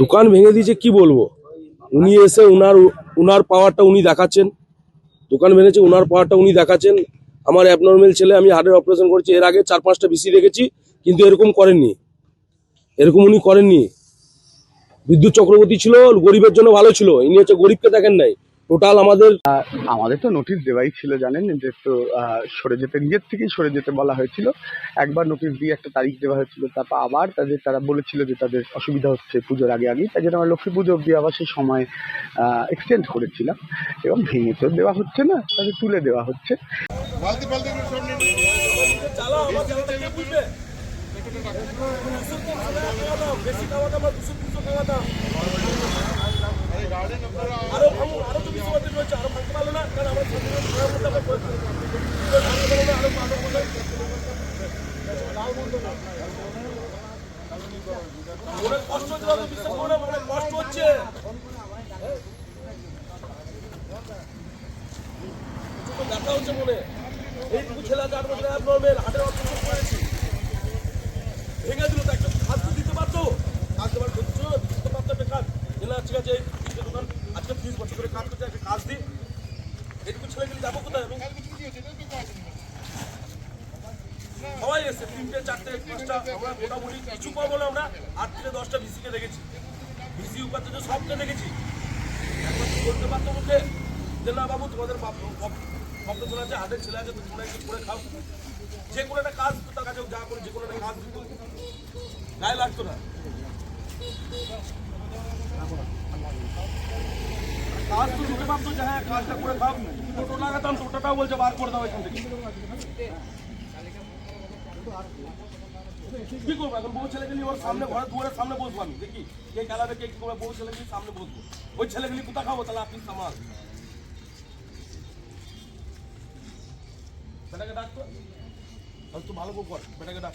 দোকান ভেঙে দিয়েছে, কি বলব? উনি এসে উনার উনার পাওয়ারটা উনি দেখাচ্ছেন। দোকান ভেঙেছে, উনার পাওয়ারটা উনি দেখাচ্ছেন। আমার অ্যাবনর্মাল ছেলে, আমি হার্টের অপারেশন করেছি, এর আগে চার পাঁচটা বিসি রেখেছি কিন্তু এরকম করেননি। এরকম উনি করেননি। বিদ্যুৎ চক্রবর্তী ছিল, গরিবের জন্য ভালো ছিল, ইনি হচ্ছে গরিবকে দেখেন নাই। টোটাল আমাদের আমাদের তো নোটিশ দেওয়াই ছিল জানেন? যে তো সরে যেতে নিজের থেকেই সরে যেতে বলা হয়েছিল। একবার নোটিশ দিয়ে একটা তারিখ দেওয়া হয়েছিল। তারপর আবার তাদের তারা বলেছিল যে তাদের অসুবিধা হচ্ছে পুজোর আগে আগেই। তাই জন্য আমরা লক্ষ্মী পুজো অবধি আবার সেই সময় এক্সটেন্ড করেছিলাম। এবং ভেঙে তো দেওয়া হচ্ছে না তাদের তুলে দেওয়া হচ্ছে। অনেক কষ্ট হচ্ছে দাদা, বিশ্বাস করো না, অনেক কষ্ট হচ্ছে প্রচণ্ড ব্যথা হচ্ছে মনে এইটুকু ছেলে আছে আট বছর abnormal, হার্টের অপারেশন করেছি ভেঙে দিল তো একটা খাদ তো দিতে পারতো কাজ দেওয়ার করছ দিতে পারতো একটা কাজ যে না ঠিক আছে আজকে ত্রিশ বছর করে কাজ করছে কাজ দিই। এইটুকু ছেলে গেলে যাব কোথায় এবং সবাই এসে তিনটে, চারটে, পাঁচটা, আমরা মোটামুটি কিছু পাবো না আমরা। আট থেকে দশটা ভিসিকে দেখেছি। ভিসি উপাত্য সবকে দেখেছি। একবার বলতে পারতো মুখে যে না বাবু, তোমাদের শব্দ শোনা আছে, হাতের ছেলে আছে তোমরা একটু করে খাও। যে কোনো একটা কাজ তার কাছে যা করে, যে কোনো একটা কাজ দিত গায়ে লাগতো না। কাজ তো দিতে পারতো যে হ্যাঁ কাজটা করে খাও টোটো লাগাতাম টোটোটাও বলছে বার করে দাও এখান থেকে কি করব এখন বউ ছেলেকে নিয়ে ওর সামনে ঘরের দুয়ারের সামনে বসবো আমি দেখি কে খেলাবে কে কি করবে বউ ছেলেকে নিয়ে সামনে বসবো ওই ছেলেকে নিয়ে কোথা খাব তাহলে আপনি সামাল বেটাকে ডাকতো তাহলে তুই ভালো বউ কর বেটাকে ডাক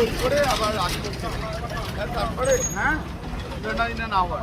আবার হ্যাঁ, তারপরে হ্যাঁ নাইন অ্যান আওয়ার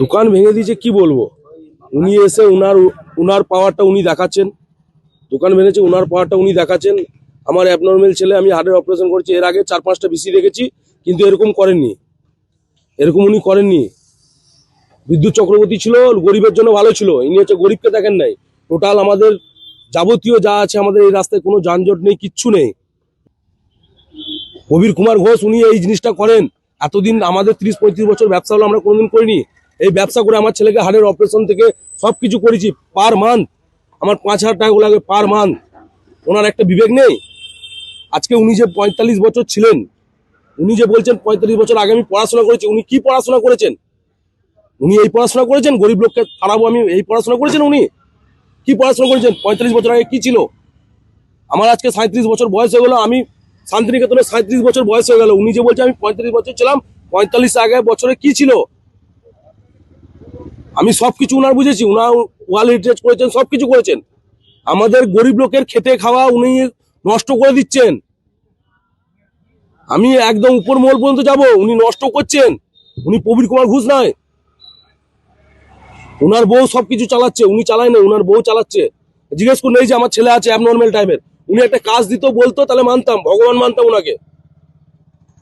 দোকান ভেঙে দিয়েছে, কি বলব? উনি এসে উনার উনার পাওয়ারটা উনি দেখাচ্ছেন। দোকান ভেঙেছে, উনার পাওয়ারটা উনি দেখাচ্ছেন। আমার অ্যাবনর্মাল ছেলে, আমি হার্টের অপারেশন করেছি, এর আগে চার পাঁচটা বিসি দেখেছি, কিন্তু এরকম করেননি। এরকম উনি করেননি। বিদ্যুৎ চক্রবর্তী ছিল, গরিবের জন্য ভালো ছিল। ইনি হচ্ছে গরিবকে দেখেন নাই। টোটাল আমাদের যাবতীয় যা আছে আমাদের এই রাস্তায় কোনো যানজট নেই, কিচ্ছু নেই। কবির কুমার ঘোষ উনি এই জিনিসটা করেন। এতদিন আমাদের ত্রিশ, পঁয়ত্রিশ বছর ব্যবসা হলো, আমরা কোনোদিন করিনি। এই ব্যবসা করে আমার ছেলেকে হাড়ের অপারেশন থেকে সব কিছু করেছি পার মান্থ আমার পাঁচ হাজার টাকা লাগে পার মান্থ ওনার একটা বিবেক নেই। আজকে উনি যে পঁয়তাল্লিশ বছর ছিলেন উনি যে বলছেন পঁয়তাল্লিশ বছর আগে আমি পড়াশোনা করেছি, উনি কি পড়াশোনা করেছেন? উনি এই পড়াশোনা করেছেন? গরিব লোককে তাড়াবো আমি এই পড়াশোনা করেছেন উনি? কি পড়াশোনা করেছেন? পঁয়তাল্লিশ বছর আগে কি ছিল? আমার আজকে সাঁত্রিশ বছর বয়স হয়ে গেলো, আমি শান্তিনিকেতনে সাঁত্রিশ বছর বয়স হয়ে গেল। উনি যে বলছে, আমি পঁয়তাল্লিশ বছর ছিলাম, পঁয়তাল্লিশ আগে বছরে কি ছিল? আমি সব কিছু উনার বুঝেছি উনার ওয়াল হেরিটেজ করেছেন সব কিছু করেছেন। আমাদের গরিব লোকের খেতে খাওয়া উনি নষ্ট করে দিচ্ছেন। আমি একদম উপর মহল পর্যন্ত যাব। উনি নষ্ট করছেন। উনি প্রবীর কুমার ঘোষ নয়। উনার বউ সবকিছু চালাচ্ছে। উনি চালায় না, উনার বউ চালাচ্ছে। জিজ্ঞেস করুন, এই যে আমার ছেলে আছে অ্যাবনর্মাল টাইপের উনি একটা কাজ দিত, বলতো, তাহলে মানতাম, ভগবান মানতাম ওনাকে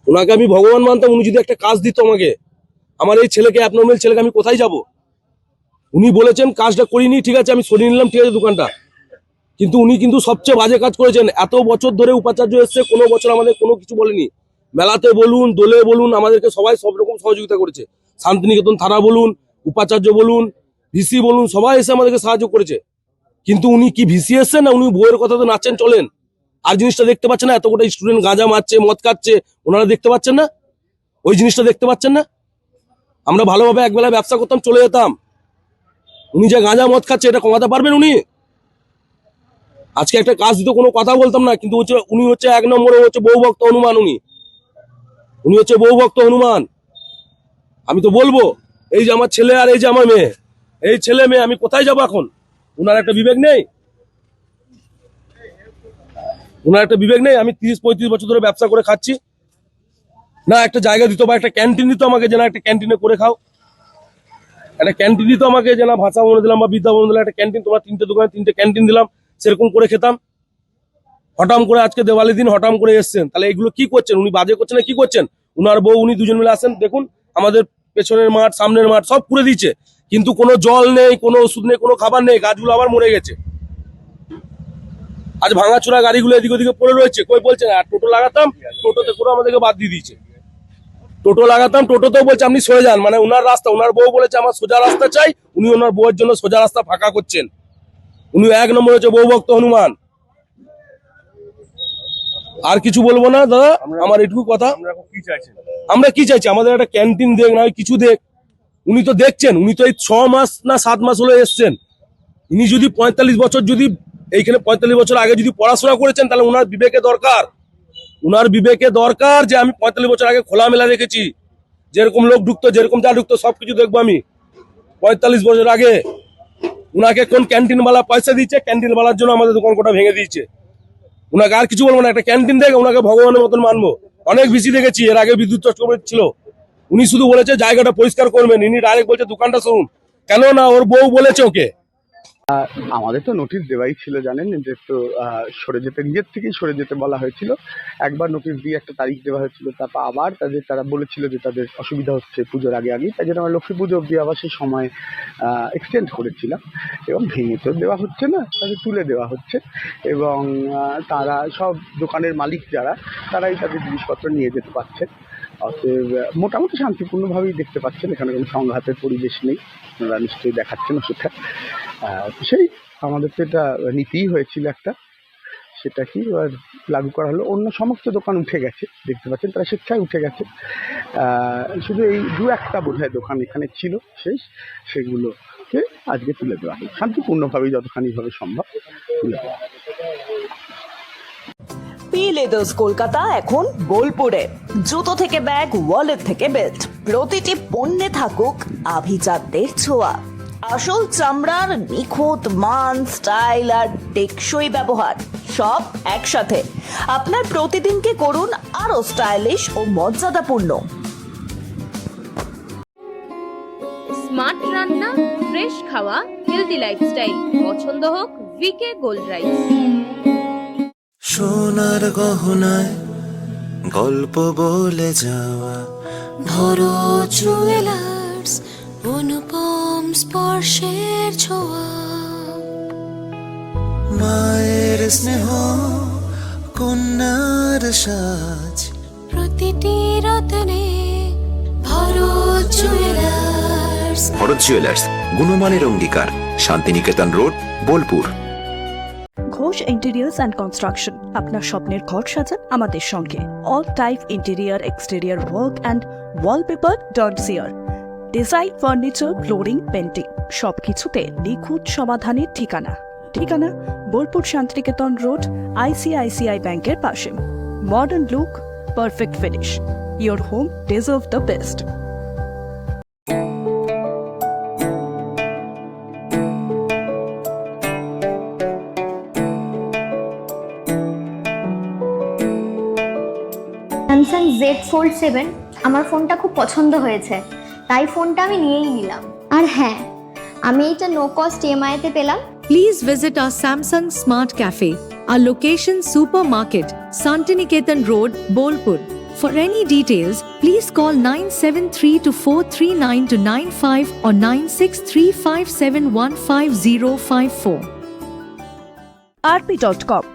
ওনাকে আমি ভগবান মানতাম, উনি যদি একটা কাজ দিত আমাকে, আমার এই ছেলেকে অ্যাবনর্মাল ছেলেকে আমি কোথায় যাব? উনি বলেছেন, কাজটা করিনি, ঠিক আছে, আমি সরিয়ে নিলাম, ঠিক আছে, দোকানটা। কিন্তু উনি কিন্তু সবচেয়ে বাজে কাজ করেছেন। এত বছর ধরে উপাচার্য এসছে, কোনো বছর আমাদের কোনো কিছু বলেনি। মেলাতে বলুন, দোলে বলুন, আমাদেরকে সবাই সব রকম সহযোগিতা করেছে। শান্তিনিকেতন থানা বলুন, উপাচার্য বলুন, ভিসি বলুন, সবাই এসে আমাদেরকে সাহায্য করেছে। কিন্তু উনি কি ভিসি এসছেন না উনি বইয়ের কথা তো নাচছেন, চলেন? আর জিনিসটা দেখতে পাচ্ছেন না এত গোটা স্টুডেন্ট গাঁজা মারছে, মদ খাচ্ছে, ওনারা দেখতে পাচ্ছেন না? ওই জিনিসটা দেখতে পাচ্ছেন না? আমরা ভালোভাবে একবেলা ব্যবসা করতাম, চলে যেতাম। উনি যে গাঁজা মদ খাচ্ছে, এটা কমাতে পারবেন উনি? আজকে একটা কাজ দিত কোনো কথা বলতাম না, কিন্তু হচ্ছে উনি হচ্ছে এক নম্বরে হচ্ছে বহু ভক্ত হনুমান উনি। উনি হচ্ছে বহু ভক্ত হনুমান। আমি তো বলব, এই যে আমার ছেলে আর এই যে আমার মেয়ে, এই ছেলে মেয়ে, আমি কোথায় যাব এখন? উনার একটা বিবেক নেই? উনার একটা বিবেক নেই? আমি তিরিশ, পঁয়ত্রিশ বছর ধরে ব্যবসা করে খাচ্ছি। না, একটা জায়গা দিত বা একটা ক্যান্টিন দিত আমাকে, যে না একটা ক্যান্টিনে করে খাও। একটা ক্যান্টিন দিত আমাকে, যে না ভাষা বলে দিলাম বা বিদ্যা বলে দিলাম, একটা ক্যান্টিন, তোমার তিনটে দোকানে তিনটে ক্যান্টিন দিলাম। সেরকম করে খেতাম। হঠাম করে আজকে দেওয়ালি দিন হঠাম করে এসছেন। তাহলে এগুলো কি করছেন? উনি বাজে করছেন কি করছেন? উনার বউ, উনি দুজন মিলে আসেন, দেখুন, আমাদের পেছনের মাঠ, সামনের মাঠ, সব পুড়ে দিচ্ছে কিন্তু কোনো জল নেই, কোনো ওষুধ নেই, কোনো খাবার নেই, গাছগুলো আবার মরে গেছে। আজ ভাঙাচোরা গাড়িগুলো এদিক ওদিকে পড়ে রয়েছে। কই বলছেন? আর টোটো লাগাতাম, টোটোতে করে আমাদেরকে বাদ দিয়ে দিয়েছে। টোটো লাগাতাম, টোটোতেও বলছে আপনি সরে যান। মানে উনার রাস্তা, উনার বউ বলেছে, আমার সোজা রাস্তা চাই। উনি ওনার বউয়ের জন্য সোজা রাস্তা ফাঁকা করছেন। উনি এক নম্বর হচ্ছে বউ ভক্ত হনুমান। আর কিছু বলব না দাদা? আমার এটুকু কথা। আমরা কি চাইছি? আমাদের একটা ক্যান্টিন দেখ না কিছু দেখ। উনি তো দেখছেন উনি তো এই ছ মাস না সাত মাস হলো এসছেন। ইনি যদি পঁয়তাল্লিশ বছর যদি এইখানে পঁয়তাল্লিশ বছর আগে যদি পড়াশোনা করেছেন তাহলে উনার বিবেকে দরকার। উনার বিবেকে দরকার যে আমি পঁয়তাল্লিশ বছর আগে খোলামেলা রেখেছি। যেরকম লোক ঢুকতো যেরকম যা ঢুকতো সবকিছু দেখব আমি। পঁয়তাল্লিশ বছর আগে উনাকে কোন ক্যান্টিনওয়ালা পয়সা দিচ্ছে ক্যান্টিনওয়ালার জন্য আমাদের দোকান কোটা ভেঙে দিয়েছে। উনাকে আর কিছু বলব না, একটা ক্যান্টিন দেখে উনাকে ভগবানের মতন মানবো। অনেক বেশি দেখেছি, এর আগে বিদ্যুৎ চট্টোপাধ্যায় ছিল। উনি শুধু বলেছে, জায়গাটা পরিষ্কার করবেন। ইনি ডাইরেক্ট বলছে, দোকানটা শুনুন। কেন না ওর বউ বলেছে ওকে। আমাদের তো নোটিশ দেওয়াই ছিল, জানেন? যে তো সরে যেতে, নিজের থেকেই সরে যেতে বলা হয়েছিল। একবার নোটিশ দিয়ে একটা তারিখ দেওয়া হয়েছিল, তারপর আবার তাদের, তারা বলেছিল যে তাদের অসুবিধা হচ্ছে পুজোর আগে আগেই। তাই জন্য আমরা লক্ষ্মী পুজো অব্দি আবার সেই সময় এক্সটেন্ড করেছিলাম। এবং ভেঙে তো দেওয়া হচ্ছে না, তাদের তুলে দেওয়া হচ্ছে। এবং তারা সব দোকানের মালিক যারা, তারাই তাদের জিনিসপত্র নিয়ে যেতে পারছেন। অতএব মোটামুটি শান্তিপূর্ণভাবেই দেখতে পাচ্ছেন, এখানে কোনো সংঘাতের পরিবেশ নেই। আপনারা নিশ্চয়ই দেখাচ্ছেন সেটা সেই আমাদের তো এটা নীতিই হয়েছিল একটা। সেটা কি এবার লাগু করা হলো। অন্য সমস্ত দোকান উঠে গেছে, দেখতে পাচ্ছেন তারা স্বেচ্ছায় উঠে গেছে। শুধু এই দু একটা বোধহয় দোকান এখানে ছিল শেষ সেগুলোকে আজকে তুলে দেওয়া হলো। শান্তিপূর্ণভাবেই যতখানিভাবে সম্ভব তুলে দেওয়া পি লেদার্স কলকাতা এখন বোলপুরে। জুতো থেকে ব্যাগ ওয়ালেট থেকে বেল্ট প্রতিটি পণ্যে থাকুক আভিজাতদের ছোঁয়া। আসল চামড়ার নিখুঁত মান স্টাইল আর টেকসই ব্যবহার সব একসাথে। আপনার প্রতিদিনকে করুন আরও স্টাইলিশ ও মর্যাদাপূর্ণ। স্মার্ট রান্না ফ্রেশ খাওয়া হেলদি লাইফস্টাইল পছন্দ হোক ভিকে গোল্ড রাইস সোনার গহনায় গল্প বলে যাওয়া ভরো অনুপম স্পর্শের ছোঁয়া। মায়ের স্নেহ কন্যার সাজ। প্রতিটি রতনে ভরো জুয়েলার্স। ভরত জুয়েলার্স গুণমানের অঙ্গীকার Shantiniketan road Bolpur. Ghosh interiors and construction আপনার স্বপ্নের ঘর সাজান আমাদের সঙ্গে। All type interior exterior work and wallpaper dot chair. Design, furniture, flooring, painting সব কিছুতে নিখুঁত সমাধানের ঠিকানা। ঠিকানা বোলপুর শান্তিনিকেতন রোড, আইসিআইসিআই ব্যাংকের পাশে। Modern look, perfect finish. Your home deserve the best. Samsung Z fold seven আমার ফোনটা খুব পছন্দ হয়েছে। তাই ফোনটা আমি নিয়েই নিলাম আর হ্যাঁ আমি এটা নো কস্ট ইএমআইতে পেলাম Please visit our Samsung Smart Cafe, our location supermarket, Santiniketan Road, Bolpur. For any details, please call 973 to 439 to 95 or 9635715054. RP dot com